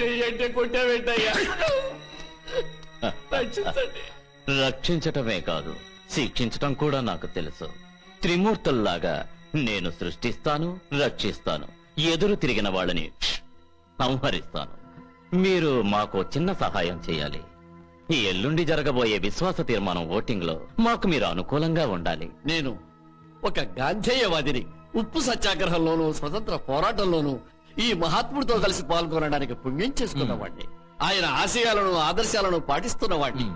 చెయ్యంటే రక్షించండి. రక్షించటమే కాదు శిక్షించటం కూడా నాకు తెలుసు. త్రిమూర్తుల్లాగా నేను సృష్టిస్తాను రక్షిస్తాను ఎదురు తిరిగిన వాళ్ళని సంహరిస్తాను. మీరు మాకు చిన్న సహాయం చేయాలి. ఈ ఎల్లుండి జరగబోయే విశ్వాస తీర్మానం ఓటింగ్లో మాకు మీరు అనుకూలంగా ఉండాలి. నేను ఒక గాంధేయవాదిని ఉప్పు సత్యాగ్రహంలోనూ స్వతంత్ర పోరాటంలోనూ ఈ మహాత్ముడితో కలిసి పాల్గొనడానికి పుణ్యం చేసుకున్నవాడిని ఆయన ఆశయాలను ఆదర్శాలను పాటిస్తున్నవాడిని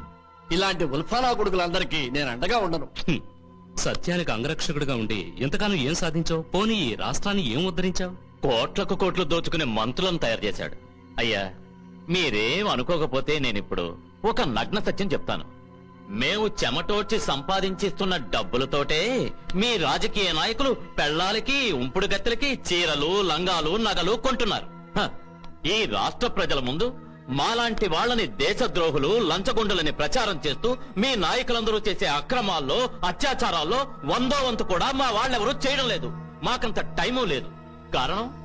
ఇలాంటి ఉల్ఫానా కొడుకులందరికీ నేను అండగా ఉండను. సత్యానికి అంగరక్షకుడిగా ఉండి ఇంతకాలం ఏం సాధించావు? పోనీ ఈ రాష్ట్రాన్ని ఏం ఉద్ధరించావు? కోట్లకు కోట్లు దోచుకునే మంత్రులను తయారు చేశాడు. అయ్యా మీరేం అనుకోకపోతే నేనిప్పుడు ఒక నగ్న సత్యం చెప్తాను. మేము చెమటోడ్చి సంపాదించిస్తున్న డబ్బులతోటే మీ రాజకీయ నాయకులు పెళ్ళాలకి ఉంపుడు గత్తెలకి చీరలు లంగాలు నగలు కొంటున్నారు. హ, ఈ రాష్ట్ర ప్రజల ముందు మాలాంటి వాళ్ళని దేశద్రోహులు లంచగొండులని ప్రచారం చేస్తూ మీ నాయకులందరూ చేసే అక్రమాల్లో అత్యాచారాల్లో వందో వంతు కూడా మా వాళ్ళెవరూ చేయడం లేదు. మాకంత టైము లేదు. కారణం?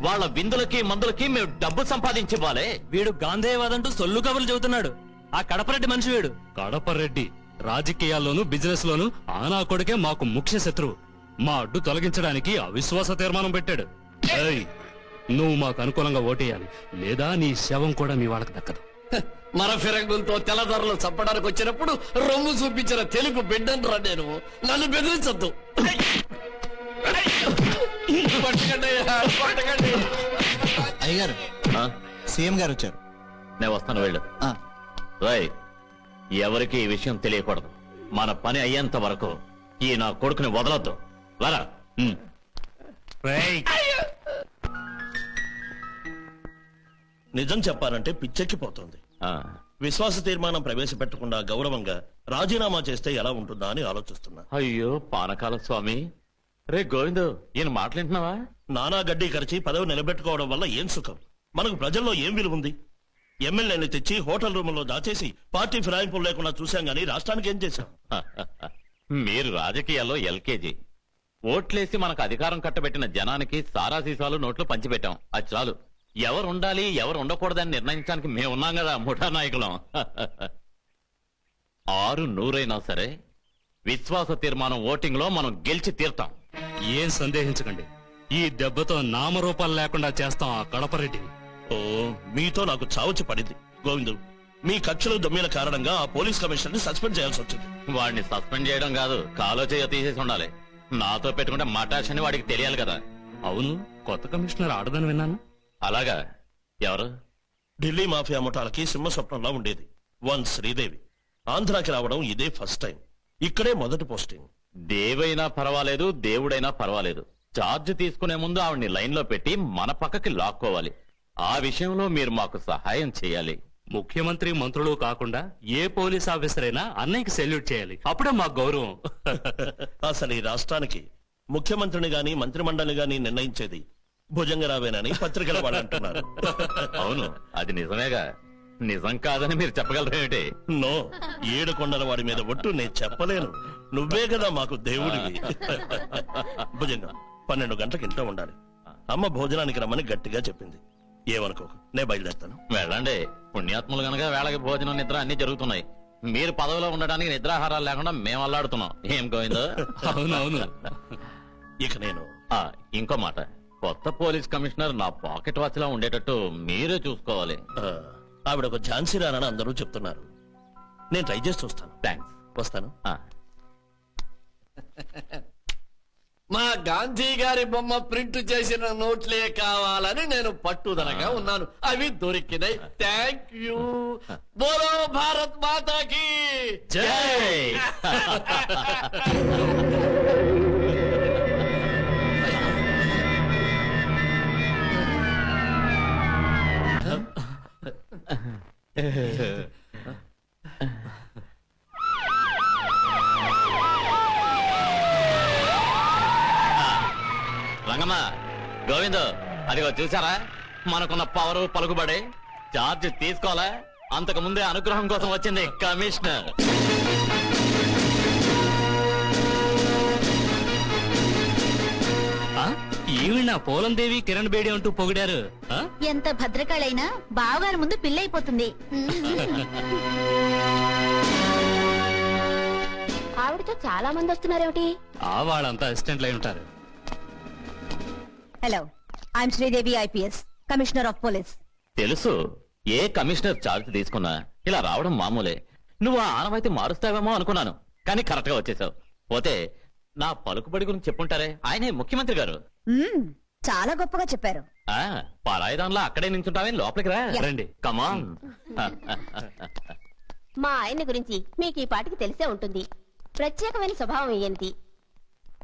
వాళ్ళ విందులకి మందులకి మేము డబ్బు సంపాదించివ్వాలి వీడు గాంధేయవాదంటూ సొల్లు కబులు చెబుతున్నాడు. ఆ కడపరెడ్డి మనిషి వీడు. కడపరెడ్డి రాజకీయాల్లోనూ బిజినెస్ లోనూ ఆనా కొడుకే మాకు ముఖ్య శత్రువు. మా అడ్డు తొలగించడానికి అవిశ్వాస తీర్మానం పెట్టాడు. ఏయ్, నువ్వు మాకు అనుకూలంగా ఓటేయాలి. లేదా నీ శవం కూడా మీ వాళ్ళకి దక్కదు. మర ఫిరంగులతో తెల్లదొరలు చంపడానికి వచ్చినప్పుడు రొమ్ము చూపించిన తెలుగు బిడ్డను రా నేను. నన్ను బెదిరించొద్దు. కొట్టకండి అయ్యా, కొట్టకండి అయ్యగారు ఆ? సీఎం గారు వచ్చారు. నేను వస్తాను వెళ్ళు. ఆ, ఎవరికి ఈ విషయం తెలియకూడదు. మన పని అయ్యేంత వరకు ఈ నా కొడుకుని వదలొద్దు. వరా నిజం చెప్పాలంటే పిచ్చెక్కిపోతుంది. విశ్వాస తీర్మానం ప్రవేశపెట్టకుండా గౌరవంగా రాజీనామా చేస్తే ఎలా ఉంటుందా అని ఆలోచిస్తున్నా. అయ్యో పానకాల స్వామి. రే గోవిందు ఈయన మాట్లాడుతున్నావా నానా గడ్డి కరిచి పదవి నిలబెట్టుకోవడం వల్ల ఏం సుఖం? మనకు ప్రజల్లో ఏం విలువ ఉంది? ఎమ్మెల్యేని తెచ్చి హోటల్ రూముల్లో దాచేసి పార్టీ ఫిరాయింపులు లేకుండా చూశాం గానీ రాష్ట్రానికి ఏం చేశాం? మీరు రాజకీయాల్లో ఎల్కేజీ. ఓట్లేసి మనకు అధికారం కట్టబెట్టిన జనానికి సారా సీసాలు నోట్లు పంచిపెట్టాం. అది చాలు. ఎవరు ఉండాలి ఎవరు ఉండకూడదని నిర్ణయించడానికి మేము ఉన్నాం కదా ముఠా నాయకులం. ఆరు నూరైనా సరే విశ్వాస తీర్మానం ఓటింగ్లో మనం గెలిచి తీర్తాం. ఏం సందేహించకండి. ఈ దెబ్బతో నామరూపాలు లేకుండా చేస్తాం ఆ కడపరెడ్డిని ఓ మీతో నాకు చావుచి పడింది. గోవిందు మీ కక్షలు దొమ్మిల కారణంగా ఆ పోలీస్ కమిషనర్ని సస్పెండ్ చేయాల్సి వచ్చింది. వాడిని సస్పెండ్ చేయడం కాదు కాలో చేయ తీసేసి ఉండాలి. నాతో పెట్టుకుంటే మటాష్ అని వాడికి తెలియాలి కదా. అవును కొత్త కమిషనర్ ఆడదని విన్నాను. అలాగా? ఎవరు? ఢిల్లీ మాఫియా ముఠాలకి సింహ స్వప్నంలా ఉండేది. వన్ శ్రీదేవి. ఆంధ్రాకి రావడం ఇదే ఫస్ట్ టైం. ఇక్కడే మొదటి పోస్టింగ్. దేవైనా పర్వాలేదు దేవుడైనా పర్వాలేదు. చార్జ్ తీసుకునే ముందు ఆవిడ్ని లైన్లో పెట్టి మన పక్కకి లాక్కోవాలి. ఆ విషయంలో మీరు మాకు సహాయం చేయాలి. ముఖ్యమంత్రి మంత్రులు కాకుండా ఏ పోలీస్ ఆఫీసర్ అయినా అన్నయ్యకి సెల్యూట్ చేయాలి. అప్పుడే మాకు గౌరవం. అసలు ఈ రాష్ట్రానికి ముఖ్యమంత్రిని గాని మంత్రిమండలిని గాని నిర్ణయించేది భుజంగరావేనని పత్రికల వాళ్ళు అంటున్నారు. అవును అది నిజమేగా. నిజం కాదని మీరు చెప్పగలరేమిటి నో ఏడు కొండల వాడి మీద ఒట్టు నేను చెప్పలేను. నువ్వే కదా మాకు దేవుడివి. భుజంగం పన్నెండు గంటలకు ఇంట్లో ఉండాలి. అమ్మ భోజనానికి రమ్మని గట్టిగా చెప్పింది. ఏమనుకోకు నేను బయలుదేరుతాను. వెళ్ళండి. పుణ్యాత్ములు గనక వేళకి భోజనం నిద్ర అన్ని జరుగుతున్నాయి. మీరు పదవిలో ఉండడానికి నిద్రాహారాలు లేకుండా మేము అల్లాడుతున్నాం. ఏం గోవిందో? అవునవును. ఇక నేను ఆ, ఇంకో మాట. కొత్త పోలీస్ కమిషనర్ నా పాకెట్ వాచ్ లా ఉండేటట్టు మీరే చూసుకోవాలి. ఆ, ఆవిడ ఒక ఝాన్సీ రానని అందరూ చెప్తున్నారు. నేను ట్రై చేసి చూస్తాను. థ్యాంక్స్ వస్తాను. మా గాంధీ గారి బొమ్మ ప్రింట్ చేసిన నోట్లే కావాలని నేను పట్టుదలగా ఉన్నాను. అవి దొరికినాయి. థ్యాంక్ యూ బోలో భారత్ మాతాకి. జై. రంగమ్మ గోవింద్ అదిగో చూసారా మనకున్న పవరు పలుకుబడి చార్జ్ తీసుకోవాలా? అంతకు ముందే అనుగ్రహం కోసం వచ్చింది కమిషనర్. ఆ? ఈవిడ పోలం దేవి కిరణ్ బేడి అంటూ పొగిడారు. ఆ? ఎంత భద్రకాళైనా బావగారి ముందు పిల్లైపోతుంది ఆవిడతో చాలా మంది వస్తున్నారేమిటి? ఆ వాళ్ళంతా అసిస్టెంట్లు అయి ఉంటారు. Hello I'm Sridevi IPS commissioner of police తెలుసు. ఏ కమిషనర్ చార్జ్ తీసుకున్నా ఇలా రావడం మామూలే. నువ్వు ఆ ఆనవాయితీ మారుస్తావేమో అనుకున్నాను కానీ కరెక్ట్గా వచ్చేసావు. పోతే నా పలుకుబడి గురించి చెప్పుంటారే? ఆయనే ముఖ్యమంత్రి గారు. చాలా గొప్పగా చెప్పారు. ఆ పరాయిదాన్లా అక్కడే నించుంటావే? లోపలికి రా. Yeah. రండి. కమాన్ మా ఆయన గురించి మీకు ఈ పాటికి తెలిసే ఉంటుంది. ప్రత్యేకమైన స్వభావం ఈయనది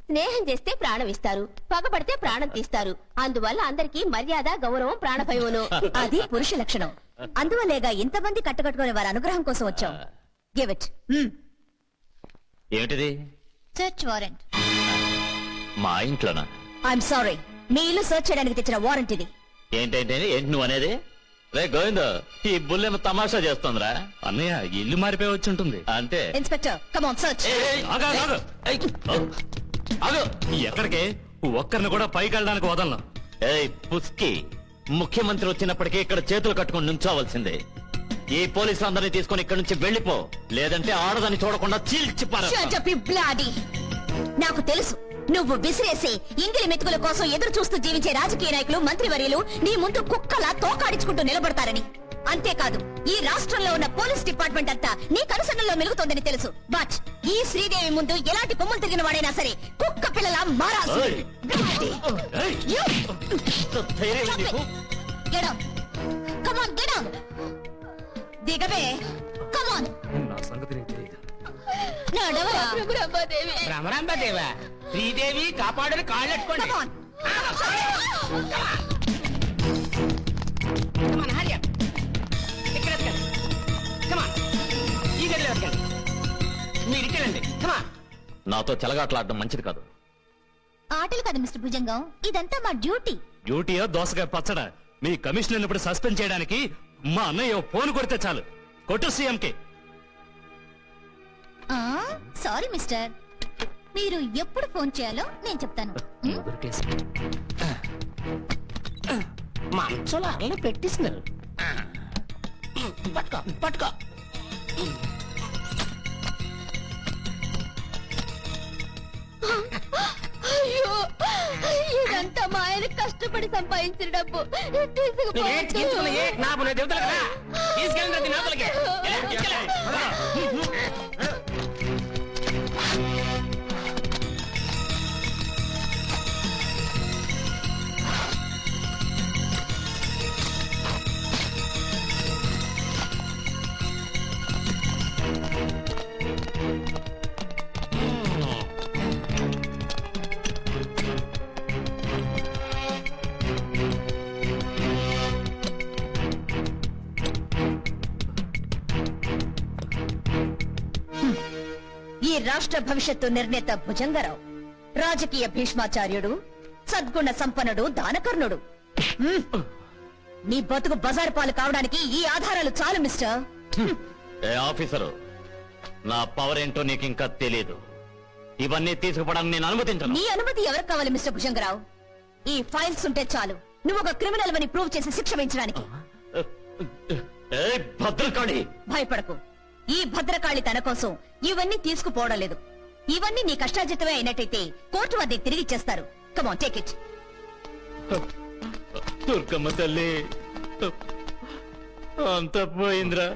స్నేహం చేస్తే ప్రాణం ఇస్తారు పగబడితే ప్రాణం తీస్తారు. అందువల్ల అందరికీ మర్యాద గౌరవం ప్రాణభయమును. అది పురుష లక్షణం. అందువల్లేగా ఇంతమంది కట్టుకట్టుకునే వారి అనుగ్రహం కోసం వచ్చాం. గివ్ ఇట్ ఏమిటిది? సెర్చ్ వారెంట్ మా ఇంట్లోనా? ఐఎమ్ సారీ మీ ఇల్లు సెర్చ్ చేయడానికి తెచ్చిన వారెంట్ ఇది. ఏంటంటే ఏంటి నువ్వు అనేది? రే గోవింద్ ఈ బుల్లెమ తమాషా చేస్తుందిరా. అన్నయ్య ఇల్లు మారిపోయి వచ్చి ఉంటుంది. అంతే. ఇన్స్పెక్టర్ సెర్చ్ ఏయ్, ఆగు, ఆగు, ఆగు. ఏయ్, ఆగు. ఎక్కడికి? ఒక్కరిని కూడా పైకి వెళ్ళడానికి వదలను. ఏయ్ పుస్కి. ముఖ్యమంత్రి వచ్చినప్పటికీ ఇక్కడ చేతులు కట్టుకుని నుంచోవలసిందే. ఈ పోలీసులందరినీ తీసుకొని ఇక్కడి నుంచి వెళ్ళిపో. లేదంటే ఆడదని చూడకుండా చీల్చి పారేస్తాను. బ్లాడీ నాకు తెలుసు నువ్వు విసిరేసే ఇంగిలి మెతుకుల కోసం ఎదురు చూస్తూ జీవించే రాజకీయ నాయకులు మంత్రివర్యులు నీ ముందు కుక్కలా తోకాడించుకుంటూ నిలబడతారని. అంతేకాదు ఈ రాష్ట్రంలో ఉన్న పోలీస్ డిపార్ట్మెంట్ అంతా నీ కనుసన్నల్లో మెలుగుతోందని తెలుసు. బట్ ఈ శ్రీదేవి ముందు ఎలాంటి కొమ్ములు తిరిగిన వాడైనా సరే కుక్క పిల్లలా మారాల్సి దిగవే. కమాన్ నా సంగతి నీకు తెలియదు నడవరా భ్రమరాంబదేవ శ్రీదేవి కాపాడని కాళ్ళెట్టుకోండి. మీరు నాతో చెలగాట్లాడడం మంచిది కాదు. ఆటలు కదా మిస్టర్ భుజంగం. ఇదంతా మా డ్యూటీ. డ్యూటీయో దోసకాయ పచ్చడ? మీ కమిషనర్ ఇప్పుడు సస్పెండ్ చేయడానికి మా అన్నయ్య ఫోన్ కొడితే చాలు. కొట్టు సీఎంకి. Sorry mister. మీరు ఎప్పుడు ఫోన్ చేయాలో నేను చెప్తాను. మంచంలో అరలు పెట్టిస్తున్నారు పట్టుకో పట్టుకో. అయ్యో! ఇదంతా మా ఆయన కష్టపడి సంపాదించిన డబ్బు. నువ్వే కదా? ప్రతి రాష్ట్ర భవిష్యత్తు నిర్ణేత భుజంగరావు. రాజకీయ భీష్మాచార్యుడు సద్గుణ సంపన్నుడు దానకర్ణుడు. నీ బతుకు బజారు పాలు కావడానికి ఈ ఆధారాలు చాలు మిస్టర్. ఏ ఆఫీసరు నా పవర్ ఏంటో నీకు ఇంకా తెలియదు ఇవన్నీ తీసుకుపోవడానికి నేను అనుమతించను. నీ అనుమతి ఎవరికి కావాలి మిస్టర్ భుజంగరావు? ఈ ఫైల్స్ ఉంటే చాలు. నువ్వు ఒక క్రిమినల్ అని ప్రూవ్ చేసి శిక్ష వేయించడానికి. ఏ భద్రకాళి! భయపడకు. ఈ భద్రకాళి తన కోసం ఇవన్నీ తీసుకుపోవడం లేదు ఇవన్నీ నీ కష్టాజితమే అయినట్టయితే కోర్టు వారిని తిరిగి ఇచ్చేస్తారు. కమాన్ టేక్ ఇట్ దుర్గమ్మ తల్లి అంత పోయిందిరా.